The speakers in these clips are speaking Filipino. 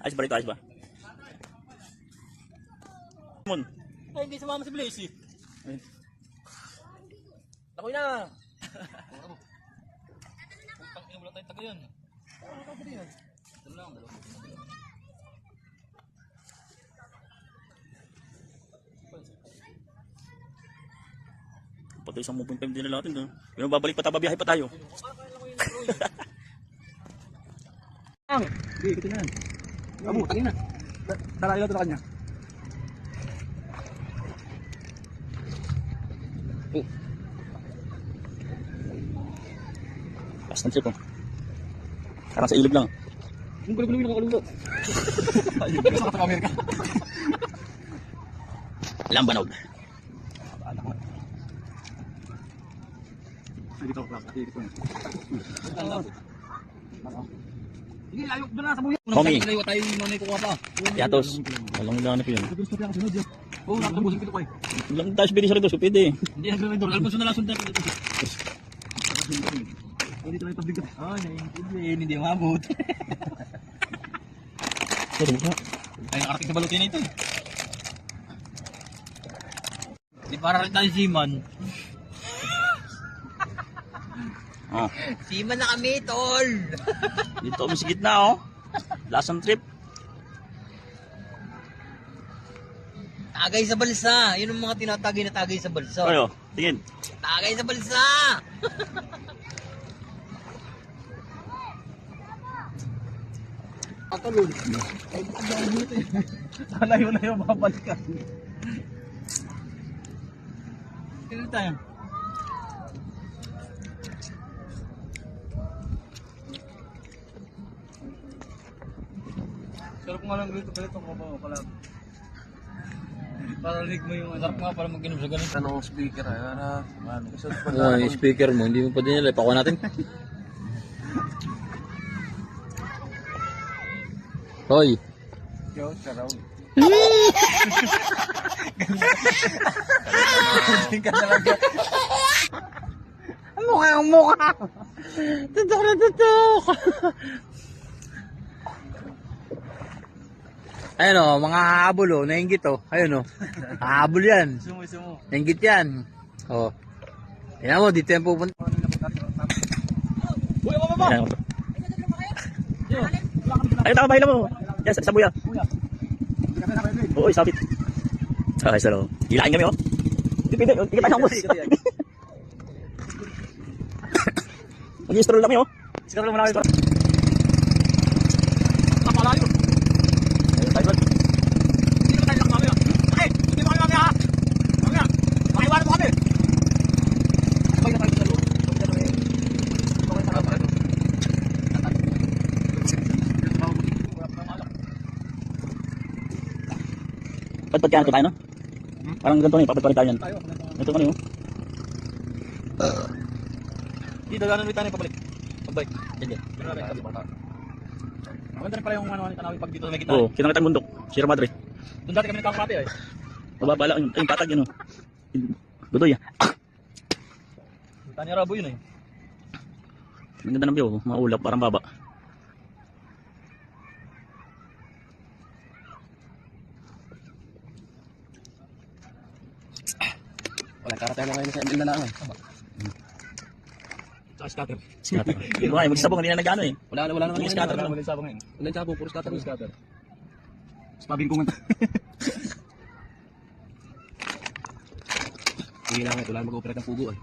Ayos ba rito? Ayos ba? Mon. Ay, hindi sumama si Blaze eh. Ay. Takoy na! Putang ina, wala tayong taga yan. Ito lang, dalawa. Pati isang mupong time din na natin. Pero babalik pa tayo, babiyahe pa tayo. Ang! Hindi, ito na yan. Amo, tangin na. Dalayo ito na kanya. Last ng trip oh. Parang sa ilog lang. Yung gulo-gulo yung nakalulot. Ayun, sa Amerika. Lambanog. Ay, dito, class. Ati, dito. Hindi, layo doon na sa buya. Homie. Layo tayo yung nanay kukuha pa. Yatos. Walang yun. Ako sunod yun. Oo, nakatabusin ko ito ko eh. Lang tayo bilis rito, so pwede. Hindi, nagre-rendor. Alfonso na lang sundan ko dito. Hindi tayo pabigat. Ah, naiintindihan. Hindi umabot. Pero mukha. Ay, nakarating sa balutin na ito eh. Di para rin tayo seaman. Oh. Seaman na kami, tol! Dito kami sa gitna oh. Last ng trip. Tagay sa balsa. Yun ang mga tinatagay na tagay sa balsa. Ayo, tingin. Tagay sa balsa! Patalon. Eh. Layo na yung babalikan. Kailan tayo? Sarap nga lang ganito ganito ko ba pala. Para rig mo yung. Sarap nga pala mag-inom sa ganito. Anong speaker ay ano? Ano? Oo, yung speaker mo, hindi mo pa din nila. Pakuha natin. Hoy, Yo, saraw. Galing ka talaga. mukha ang mukha. Tutok na tutok. Ayun o, mga hahabol o, nainggit o. Ayun o, hahabol yan. Sumo, sumo. Nainggit yan. O. Ayan mo, dito yan pupunta. Uy, baba ba? Ayan. Ay, tama bahila mo. Yan, sa, buya. Oo, sabit. Ay, salo. Hilain kami oh. Pwede, oh. Hindi tayo ng bus. Mag-stroll kami oh. Sikat lang namin. Kapalayo. Ayun, tayo, bro. Hindi naman tayo lang kami. Okay, hindi mo kami kami ha. Mamaya, makiwanan mo kami. Sabay na tayo sa loob. Okay, tara, tara. Patpat ka tayo, no? Parang ganito na yun, patpat tayo yan. Ito kami oh. Dito, gano'n ulit tayo pabalik. Pabalik. Sige. Maganda rin pala yung ano, tanawin pag dito may gitna. Oo, kita kita bundok. Sierra Madre. Doon dati kami nagkakapati eh. Mababa lang, yung, yung patag yun oh. Gudoy ah. Tanya Rabo yun eh. Ang ganda ng view, oh. mga ulap, parang baba. Wala karatay mo ngayon sa Emil na lang eh. Tsaka scatter. Scatter. Mga, magsabong, hindi na nag-ano eh. Wala na, wala na. Yung scatter na lang. Wala sabong ngayon. Wala yung sabo, puro scatter. Tapos scatter. Spabing ko nga. Hindi lang ito, wala mag-operate ng pugo eh.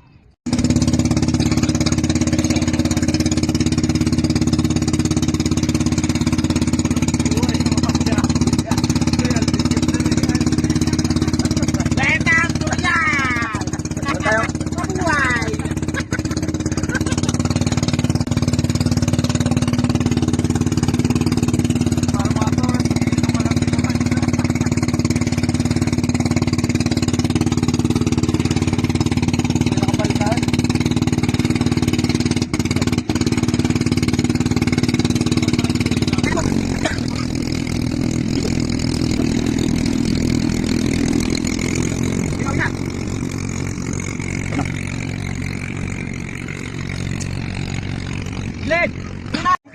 Led!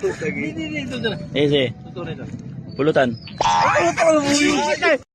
Hindi, hindi, hindi. Ito, ito. Eh, sige. Ito, ito. Pulutan.